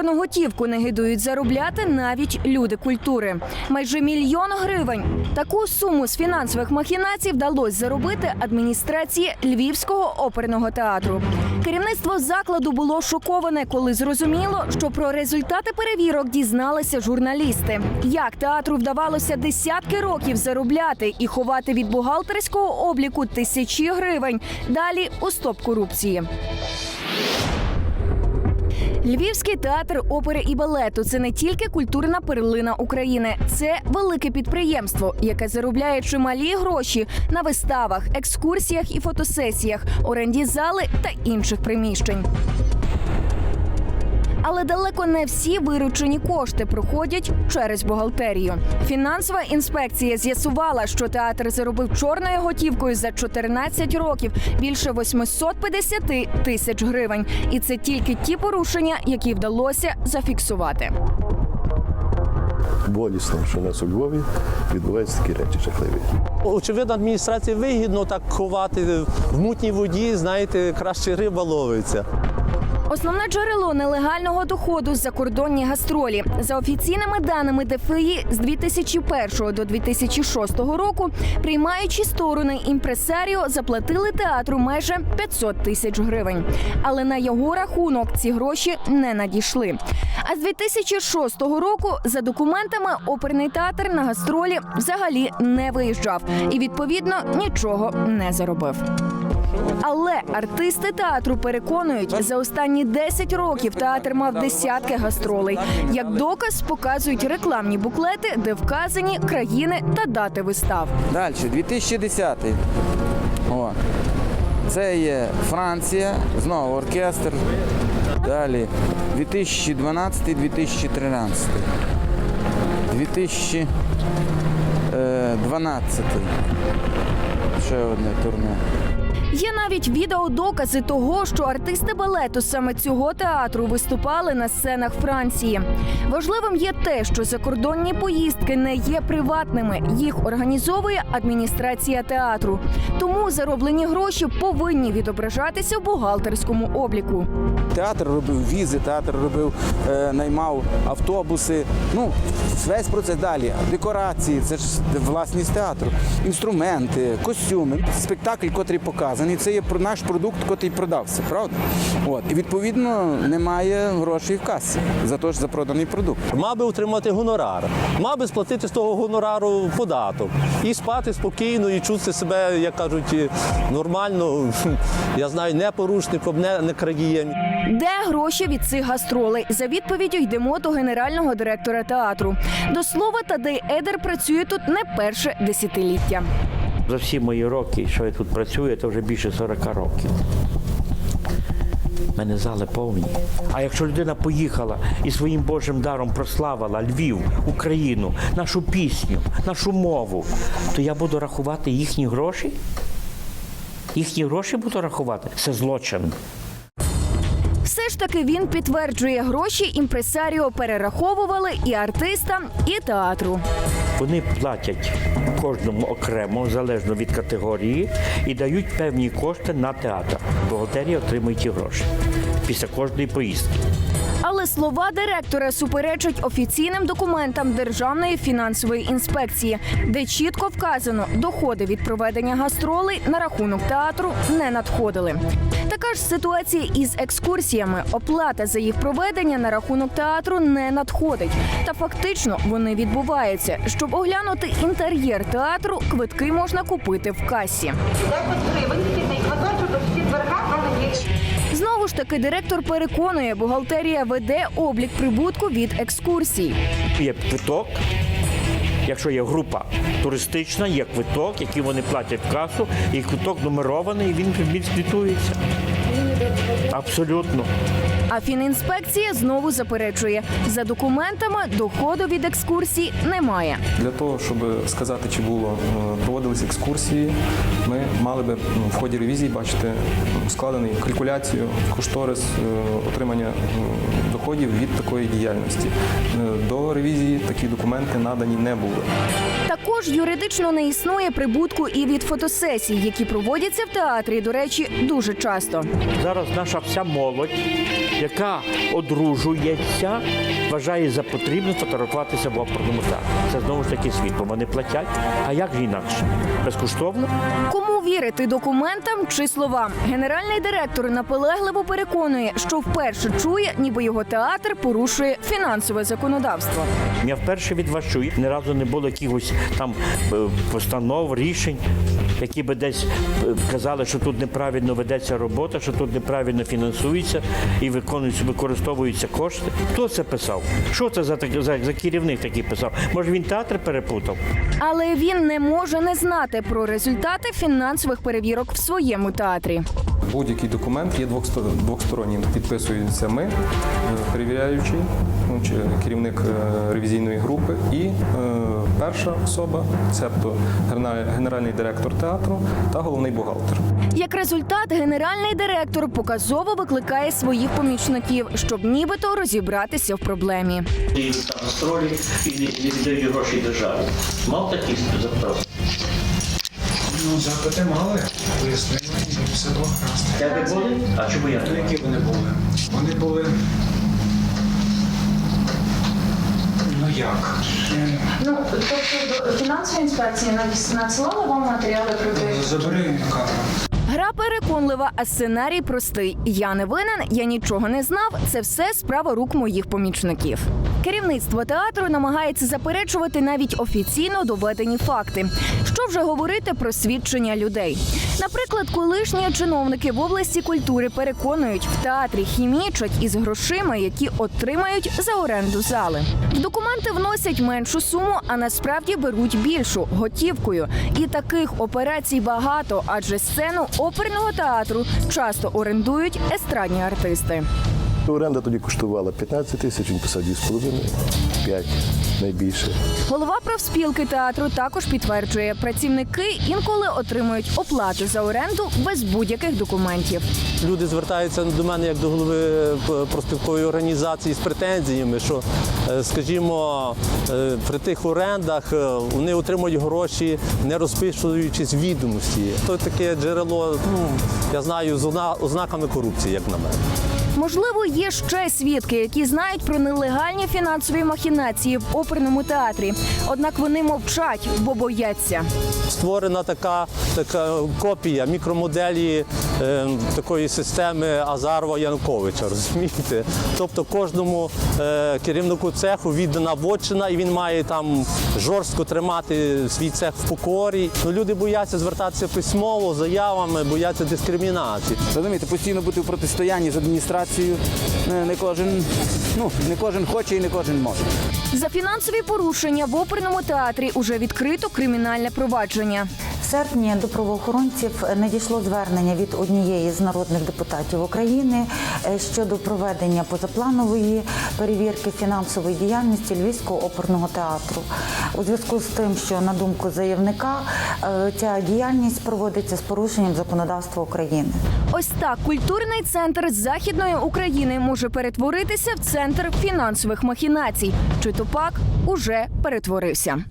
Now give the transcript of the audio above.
чорну готівку не гидують заробляти навіть люди культури. Майже мільйон гривень. Таку суму з фінансових махінацій вдалося заробити адміністрації Львівського оперного театру. Керівництво закладу було шоковане, коли зрозуміло, що про результати перевірок дізналися журналісти. Як театру вдавалося десятки років заробляти і ховати від бухгалтерського обліку тисячі гривень. Далі у стоп корупції. Львівський театр опери і балету це не тільки культурна перлина України, це велике підприємство, яке заробляє чималі гроші на виставах, екскурсіях і фотосесіях, оренді зали та інших приміщень. Але далеко не всі виручені кошти проходять через бухгалтерію. Фінансова інспекція з'ясувала, що театр заробив чорною готівкою за 14 років більше 850 тисяч гривень. І це тільки ті порушення, які вдалося зафіксувати. болісно, що у нас у Львові відбуваються такі речі жахливі. Очевидно, адміністрації вигідно так ховати в мутній воді, знаєте, краще риба ловиться. Основне джерело нелегального доходу закордонні гастролі. За офіційними даними ДФІ з 2001 до 2006 року приймаючі сторони імпресаріо заплатили театру майже 500 тисяч гривень. Але на його рахунок ці гроші не надійшли. А з 2006 року за документами оперний театр на гастролі взагалі не виїжджав і відповідно нічого не заробив. Але артисти театру переконують, за останні 10 років театр мав десятки гастролей. Як доказ показують рекламні буклети, де вказані країни та дати вистав. Далі, 2010. О. Це є Франція, знову оркестр. Далі 2012-2013. 2012. Ще одне турне. Є навіть відеодокази того, що артисти балету саме цього театру виступали на сценах Франції. Важливим є те, що закордонні поїздки не є приватними. Їх організовує адміністрація театру. Тому зароблені гроші повинні відображатися в бухгалтерському обліку. Театр робив візи, театр робив, е, наймав автобуси. Ну, весь процес далі. Декорації, це ж власність театру, інструменти, костюми, спектакль, котрий показаний, це є про- наш продукт, котрий продався, правда? От. І відповідно немає грошей в касі за те, за проданий продукт. Мав би отримати гонорар, мав би сплатити з того гонорару податок і спати спокійно, і чути себе, як кажуть, нормально. Я знаю, не порушником, не, не крадієм. Де гроші від цих гастролей? За відповіддю йдемо до генерального директора театру. До слова, Тадей Едер працює тут не перше десятиліття. За всі мої роки, що я тут працюю, це вже більше 40 років. У мене зали повні. А якщо людина поїхала і своїм Божим даром прославила Львів, Україну, нашу пісню, нашу мову, то я буду рахувати їхні гроші? Їхні гроші буду рахувати? Це злочин. Все ж таки він підтверджує, гроші імпресаріо перераховували і артистам, і театру. Вони платять кожному окремо, залежно від категорії, і дають певні кошти на театр. Бухгалтерія отримує ті гроші після кожної поїздки. Але слова директора суперечать офіційним документам Державної фінансової інспекції, де чітко вказано, доходи від проведення гастролей на рахунок театру не надходили. Така ж ситуація із екскурсіями. Оплата за їх проведення на рахунок театру не надходить. Та фактично вони відбуваються. Щоб оглянути інтер'єр театру, квитки можна купити в касі. 10 гривень таки, директор переконує, бухгалтерія веде облік прибутку від екскурсій. Є квиток. Якщо є група туристична, є квиток, який вони платять в касу, і квиток нумерований, він відзвітується. Абсолютно. А фінінспекція знову заперечує, за документами доходу від екскурсій немає. Для того, щоб сказати, чи було е, проводились екскурсії, ми мали би ну, в ході ревізії бачити складений калькуляцію, кошторис е, отримання доходів доходів від такої діяльності. Е, До ревізії такі документи надані не були. Також юридично не існує прибутку і від фотосесій, які проводяться в театрі. До речі, дуже часто. Зараз наша вся молодь, яка одружується, вважає за потрібне фотографуватися в оперному театрі. Це знову ж таки світ, бо вони платять. А як інакше? Безкоштовно? Кому вірити документам чи словам? Генеральний директор наполегливо переконує, що вперше чує, ніби його театр порушує фінансове законодавство. Я вперше від вас чую. Ні разу не було якихось там е, постанов, рішень, які би десь е, казали, що тут неправильно ведеться робота, що тут неправильно фінансується і виконуються, використовуються кошти. Хто це писав? Що це за, так- за, за керівник такий писав? Може він театр перепутав? Але він не може не знати про результати фінансових перевірок в своєму театрі. Будь-який документ є двохстороннім. Підписується ми, е, перевіряючий, ну, чи керівник е, ревізійної групи, і е, перша особа, цебто генеральний- директор театру та головний бухгалтер. Як результат, генеральний директор показово викликає своїх помічників, щоб нібито розібратися в проблемі. І там гастролі і віддають гроші державі. Мав такі запрос? Ну, запити мали, пояснили, і все було гаразд. Тебе були? А чому я То які вони були? Вони були. Ну як? Ну, тобто до фінансової інспекції надіс- надсилали вам матеріали про те, Забери камеру. Гра переконлива, а сценарій простий. Я не винен, я нічого не знав. Це все справа рук моїх помічників. Керівництво театру намагається заперечувати навіть офіційно доведені факти. Що вже говорити про свідчення людей? Наприклад, колишні чиновники в області культури переконують, в театрі хімічать із грошима, які отримають за оренду зали. В документи вносять меншу суму, а насправді беруть більшу готівкою. І таких операцій багато, адже сцену оперного театру часто орендують естрадні артисти. Оренда тоді коштувала 15 тисяч, він писав 2,5, 5 найбільше. Голова профспілки театру також підтверджує, працівники інколи отримують оплату за оренду без будь-яких документів. Люди звертаються до мене як до голови е, профспілкової організації з претензіями, що, е, скажімо, е, при тих орендах вони отримують гроші, не розписуючись відомості. То таке джерело, ну я знаю, з ознаками корупції, як на мене. Можливо, є ще свідки, які знають про нелегальні фінансові махінації в оперному театрі. Однак вони мовчать, бо бояться. Створена така, така копія мікромоделі е, такої системи Азарова Янковича. Розумієте? Тобто кожному е, керівнику цеху віддана вотчина, і він має там жорстко тримати свій цех в покорі. Ну, люди бояться звертатися письмово, заявами, бояться дискримінації. Розумієте, постійно бути в протистоянні з адміністрацією не, не кожен, ну, не кожен хоче і не кожен може. За фінансові порушення в оперному театрі уже відкрито кримінальне провадження. В серпні до правоохоронців надійшло звернення від однієї з народних депутатів України е, щодо проведення позапланової перевірки фінансової діяльності Львівського оперного театру. У зв'язку з тим, що на думку заявника е, ця діяльність проводиться з порушенням законодавства України. Ось так культурний центр західної України може перетворитися в центр фінансових махінацій. Чи то пак уже перетворився.